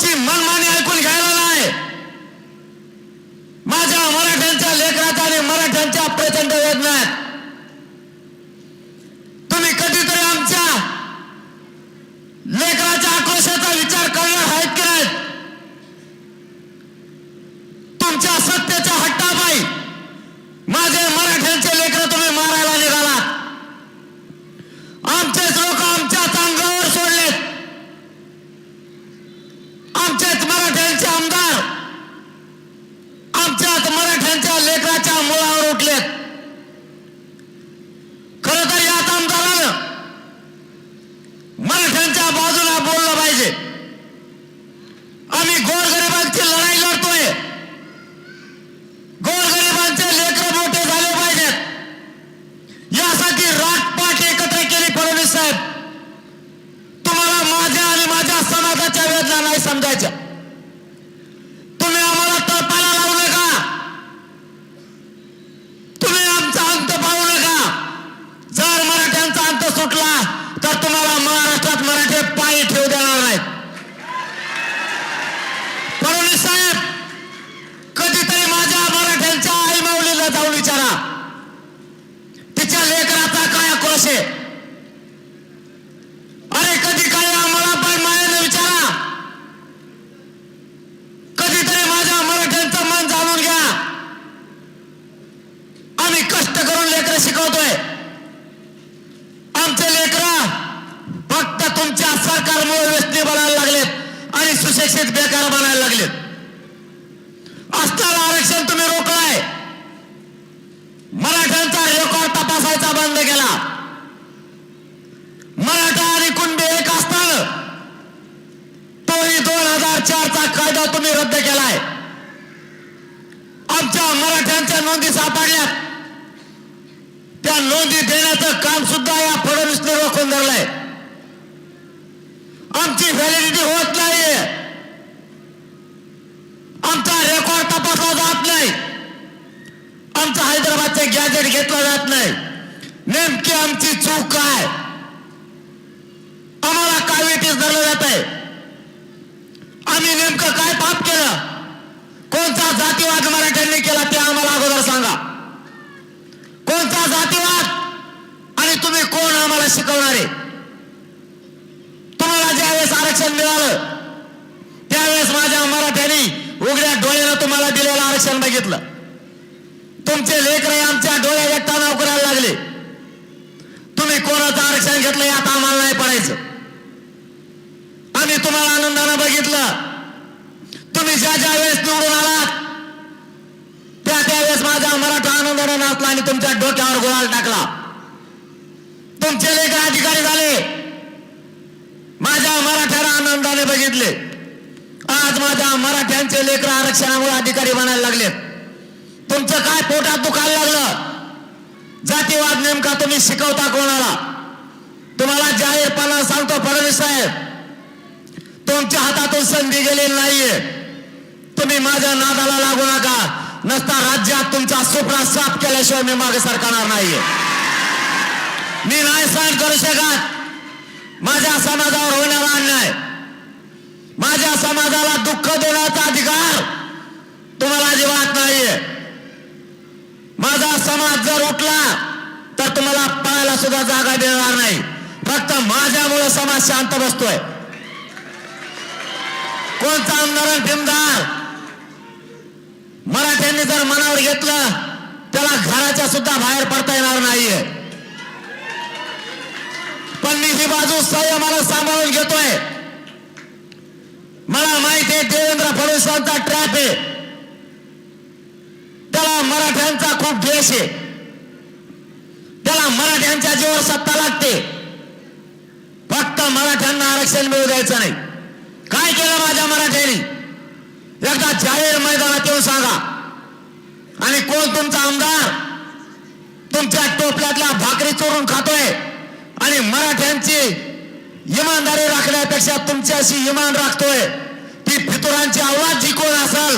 तुमची मनमानी ऐकून घ्यायला नाही. माझ्या मराठ्यांच्या लेकरात आणि मराठ्यांच्या प्रचंड वेदनात. तुम्ही कधीतरी आमच्या लेकराच्या आक्रोशाचा विचार करणार आहेत की नाही तुमच्या सत्तेच्या हट्टापायी माझे मराठ्यांचे लेकर तुम्ही मारायला निघालात आमचेच लोक आमच्याच अंगावर सोडलेत आमचेच मराठ्यांचे आमदार आमच्याच मराठ्यांच्या लेकराच्या मुळावर उठलेत खर तर याच आमदारानं मराठ्यांच्या बाजूला बोललं पाहिजे आम्ही गोरगरिबांची लढाई लढतोय गोरगरिबांचे लेकर मोठे झाले पाहिजेत यासाठी राटपाट एकत्र केली फडणवीस साहेब तुम्हाला माझ्या आणि माझ्या वेदना नाही समजायच्या तुम्ही आम्हाला तळपाला लावू नका. तुम्ही आमचा अंत पाहू नका. जर मराठ्यांचा अंत सुटला तर तुम्हाला महाराष्ट्रात मराठे पायी ठेवू देणार नाहीत. फडणवीस साहेब कधीतरी माझ्या मराठ्यांच्या आई माऊलीला जाऊन विचारा. तिच्या लेकराचा काय आक्रोश आहे अरे कधी काय आम्हाला पण मायाने विचारा कधीतरी माझ्या मराठ्यांचं मन जाणून घ्या आम्ही कष्ट करून लेकर शिकवतोय आमचे लेकर फक्त तुमच्या सरकारमुळे व्यक्ती बनायला लागलेत आणि सुशिक्षित बेकार बनायला लागलेत असताना आरक्षण तुम्ही रोखलाय मराठ्यांचा रेकॉर्ड तपासायचा बंद केला मराठा आणि कुणबी एक असताना तोही दोन हजार चारचा कायदा तुम्ही रद्द केलाय. आमच्या मराठ्यांच्या नोंदी सापडल्यात. त्या नोंदी देण्याचं काम सुद्धा या फडणवीसने रोखून धरलंय. आमची व्हॅलिडिटी होत नाहीये. आमचा रेकॉर्ड तपासला जात नाही. आमचं हैदराबादचे गॅजेट घेतलं जात नाही. नेमकी आमची चूक काय? आम्हाला काय वेटीस धरलं जात आहे आम्ही नेमकं काय पाप केलं? कोणता जातीवाद मराठ्यांनी केला ते आम्हाला अगोदर सांगा. कोणता जातीवाद? आणि तुम्ही कोण आम्हाला शिकवणारे? तुम्हाला ज्यावेळेस आरक्षण मिळालं त्यावेळेस माझ्या मराठ्यांनी उघड्या डोळ्यानं तुम्हाला दिलेलं आरक्षण बघितलं. तुमचे लेकर आमच्या डोळ्या व्यक्ता करायला लागले. तुम्ही कोणाचं आरक्षण घेतलं यात आम्हाला नाही पडायचं. आम्ही तुम्हाला आनंदानं बघितलं? तुम्ही ज्या ज्या वेळेस निवडून आलात त्या त्यावेळेस माझा मराठा आनंदानं नाचला आणि तुमच्या डोक्यावर गुलाल टाकला. तुमचे लेकर अधिकारी झाले. माझ्या मराठ्याला आनंदाने बघितले. आज माझ्या मराठ्यांचे लेकर आरक्षणामुळे अधिकारी बनायला लागले तुमचं काय पोटात दुखायला लागलं? जातीवाद नेमका तुम्ही शिकवता कोणाला? तुम्हाला जाहीरपणा सांगतो फडणवीस साहेब. तुमच्या हातातून संधी गेलेली नाहीये. तुम्ही माझ्या नादाला लागू नका. नसता राज्यात तुमचा सुपडा साफ केल्याशिवाय मी मागे सरकणार नाहीये. मी नाही सहन करू शकत. माझ्या समाजावर होणारा अन्याय. माझ्या समाजाला दुःख देण्याचा अधिकार तुम्हाला अजिबात नाहीये. माझा समाज जर उठला तर तुम्हाला पायाला सुद्धा जागा देणार नाही. फक्त माझ्यामुळे समाज शांत बसतोय. कोणता आमदार आणि टिमदार मराठ्यांनी जर मनावर घेतलं त्याला घराच्या सुद्धा बाहेर पडता येणार नाहीये. पण मी ही बाजू संयमाला सांभाळून घेतोय. मला माहिती आहे देवेंद्र फडणवीसांचा ट्रॅप आहे. त्याला मराठ्यांचा खूप द्वेष आहे. त्याला मराठ्यांच्या जीवर सत्ता लागते. फक्त मराठ्यांना आरक्षण मिळू द्यायचं नाही. काय केलं माझ्या मराठ्यांनी? एकदा जाहीर मैदानात येऊन सांगा. आणि कोण तुमचा आमदार? तुमच्या टोपल्यातल्या भाकरी चोरून खातोय. आणि मराठ्यांची इमानदारी राखण्यापेक्षा तुमच्याशी इमान राखतोय. ती फितुरांची आवाज जी कोण असाल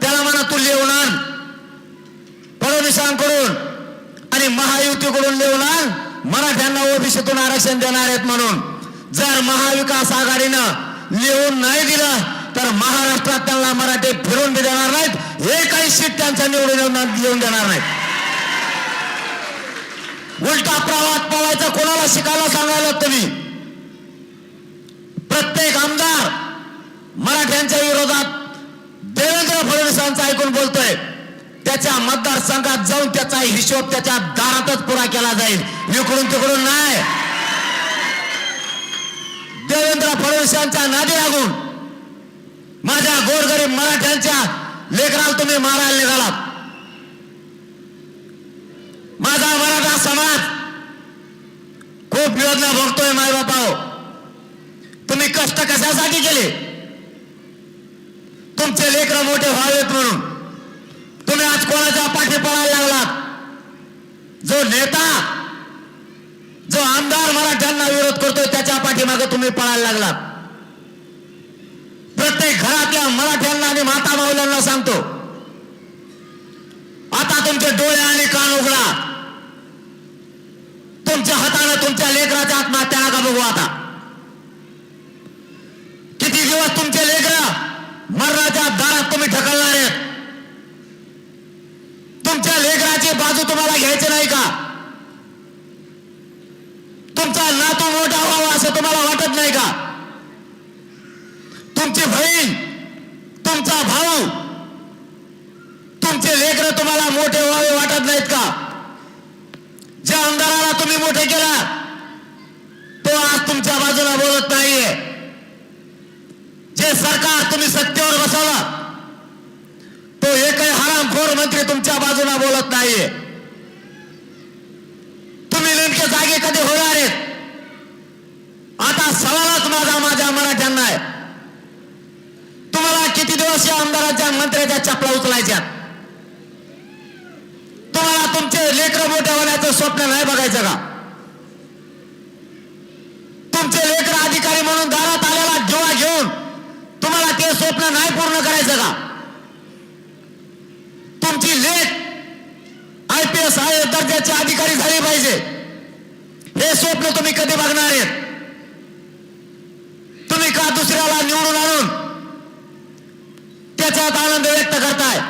त्याला म्हणा तू लिहून फडणवीसांकडून आणि महायुतीकडून लिहून मराठ्यांना ओबीसीतून आरक्षण देणार आहेत म्हणून. जर महाविकास आघाडीनं लिहून नाही दिला तर महाराष्ट्रात त्यांना मराठी फिरून बी देणार नाहीत हे काही सीट त्यांचा निवडून लिहून देणार नाहीत. उलटा प्रवाहात पळायचा कोणाला शिकायला सांगायला तुम्ही प्रत्येक आमदार मराठ्यांच्या विरोधात देवेंद्र फडणवीसांचं ऐकून बोलतोय. त्याच्या मतदारसंघात जाऊन त्याचा हिशोब त्याच्या दारातच पुरा केला जाईल. इकडून तिकडून नाही. देवेंद्र नादी लागून माझ्या गोरगरीब मराठ्यांच्या लेकराला तुम्ही मारायला निघालात. माझा मराठा समाज खूप योजना भोगतोय माय बापाओ तुम्ही कष्ट कशासाठी केले? तुमचे लेकर मोठे व्हावेत म्हणून. तुम्ही आज कोणाच्या पाठी पळायला लागलात? जो नेता जो आमदार मराठ्यांना विरोध करतोय त्याच्या पाठीमागे तुम्ही पळायला लागलात. प्रत्येक घरातल्या मराठ्यांना आणि माता माऊल्यांना सांगतो आता तुमचे डोळे आणि कान उघडा. तुमच्या हाताने तुमच्या लेकराच्या आत्महत्या नका बघू आता. किती दिवस तुमचे लेकर मरणाच्या दारात तुम्ही ढकलणार आहेत? तुमच्या लेकराची बाजू तुम्हाला घ्यायची नाही का? तुमचा नातू मोठा व्हावा असं तुम्हाला वाटत नाही का? तुमची बहीण तुमचा भाऊ तुमचे लेकर तुम्हाला मोठे व्हावे वाटत नाहीत का? ज्या आमदाराला तुम्ही मोठे केला तो आज तुमच्या बाजूला बोलत नाहीये. जे सरकार तुम्ही सत्तेवर बसवलं तो एकही हरामखोर मंत्री तुमच्या बाजूला बोलत नाहीये. तुम्ही नेमके जागे कधी होणार आहेत? आता सवाल माझा माझ्या मराठ्यांना आहे तुम्हाला किती आमदाराच्या मंत्र्याच्या चपला उचलायच्या. तुम्हाला तुमचे लेकर मोठे होण्याचं स्वप्न नाही बघायचं का? तुमचे लेकर अधिकारी म्हणून दारात आलेला जेव्हा घेऊन तुम्हाला ते स्वप्न नाही पूर्ण करायचं का? तुमची लेख आय पी एस आय दर्जाचे अधिकारी झाले पाहिजे. हे स्वप्न तुम्ही कधी बघणार आहेत? तुम्ही का दुसऱ्याला निवडून आणून त्याच्यात आनंद व्यक्त करताय.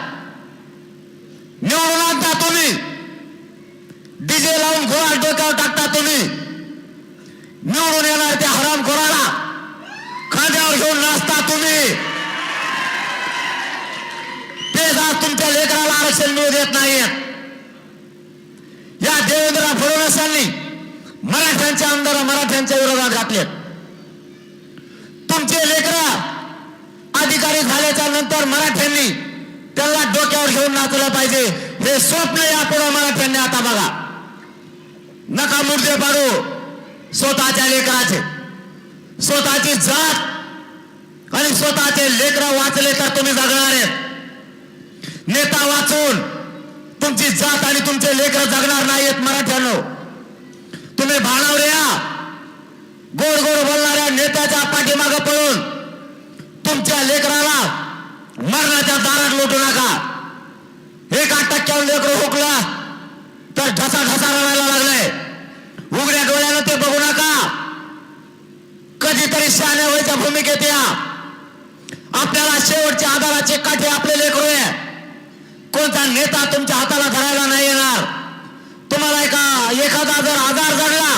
निवडून आणता तुम्ही. डीजे लावून घोळा डोक्यावर टाकता तुम्ही. निवडून येणार त्या हराम खोराला. खांद्यावर घेऊन नाचता तुम्ही. तेच आज तुमच्या लेकराला आरक्षण मिळू देत नाहीयेत या देवेंद्र फडणवीसांनी मराठ्यांच्या आमदार मराठ्यांच्या विरोधात घातलेत. तुमचे लेकर अधिकारी झाल्याच्यानंतर मराठ्यांनी त्यांना डोक्यावर घेऊन नाचलं पाहिजे. हे स्वप्न यापुढे मराठ्यांनी आता बघा. नका मुर्दे पाडू. स्वतःच्या लेकराचे. स्वतःची जात आणि स्वतःचे लेकर वाचले तर तुम्ही जगणार आहेत. नेता वाचून तुमची जात आणि तुमचे लेकर जगणार नाहीत मराठ्यानो. तुम्ही भाणावर या. गोड गोड बोलणाऱ्या नेत्याच्या पाठीमागे पळून तुमच्या लेकराला मरणाच्या दारात लोटू नका. एका टक्क्यावर लेकर हुकला तर ढसा ढसा रडायला लागलाय उघड्या डोळ्यानं ते बघू नका. कधीतरी शहाण्या व्हायच्या भूमिकेत या. आपल्याला शेवटच्या आधाराचे काठे आपले लेकरू आहे. कोणता नेता तुमच्या हाताला धरायला नाही येणार. तुम्हाला एका एखादा जर आधार जडला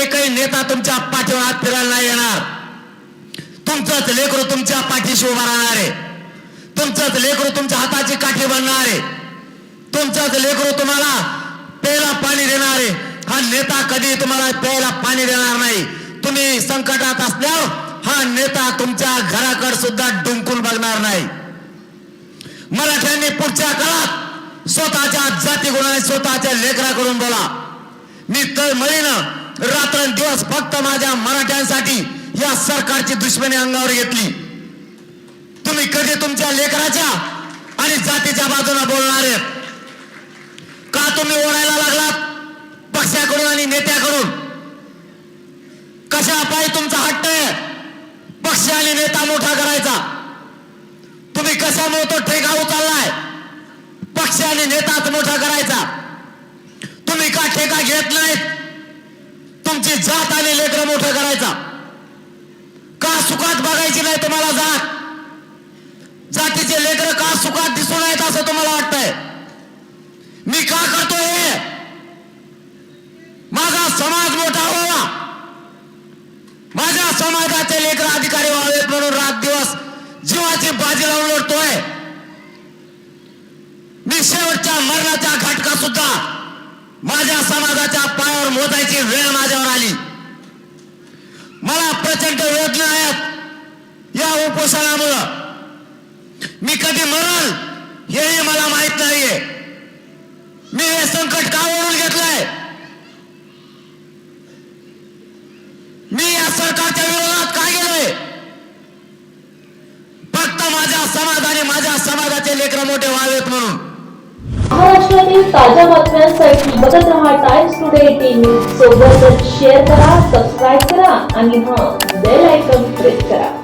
एकही नेता तुमच्या पाठीवर हात फिरायला नाही येणार. तुमचंच लेकरू तुमच्या पाठीशी उभा राहणार आहे. तुमचंच लेकरू तुमच्या हाताची काठी बनणार आहे. तुमचंच लेकरू तुम्हाला प्यायला पाणी देणार आहे. हा नेता कधी तुम्हाला प्यायला पाणी देणार नाही. तुम्ही संकटात असल्यावर हा नेता तुमच्या घराकडे सुद्धा डुंकून बघणार नाही. मराठ्यांनी पुढच्या काळात स्वतःच्या जाती गुणाने स्वतःच्या लेकराकडून बोला. मी तळमळीनं रात्रंदिवस फक्त माझ्या मराठ्यांसाठी या सरकारची दुश्मनी अंगावर घेतली. तुम्ही कधी तुमच्या लेकराच्या आणि जातीच्या बाजूला बोलणार आहेत? का तुम्ही ओढायला लागलात? पक्षाकडून आणि नेत्याकडून? कशा पाय तुमचा हट्ट आहे? पक्ष आणि नेता मोठा करायचा. तुम्ही कशा मोठो ठेका उचललाय पक्ष आणि नेताच मोठा करायचा. तुम्ही का ठेका घेत नाहीत? तुमची जात आणि लेकर मोठं करायचा. जात बघायची नाही तुम्हाला जात. जातीचे लेकर का सुखात दिसून येत असं तुम्हाला वाटतंय? मी का करतोय हे? माझा समाज मोठा व्हावा. माझ्या समाजाचे लेकर अधिकारी व्हावेत म्हणून रात दिवस जीवाची बाजी लावून लढतोय मी शेवटच्या मरणाच्या घटका सुद्धा माझ्या समाजाच्या पायावर मोजायची वेळ माझ्यावर आली. मला प्रचंड वेदना आहेत. या उपोषणामुळं. मी कधी मरल हेही मला माहीत नाहीये. मी हे संकट का ओढून घेतलंय? मी या सरकारच्या विरोधात काय गेलोय? फक्त माझ्या समाजाने माझ्या समाजाचे लेकर मोठे व्हावेत म्हणून. महाराष्ट्रातील ताज्या बातम्यांसाठी बघत रहा टाइम्स टुडे टीव्ही सोबतच शेअर करा सबस्क्राईब करा आणि हा बेल आयकॉन प्रेस करा.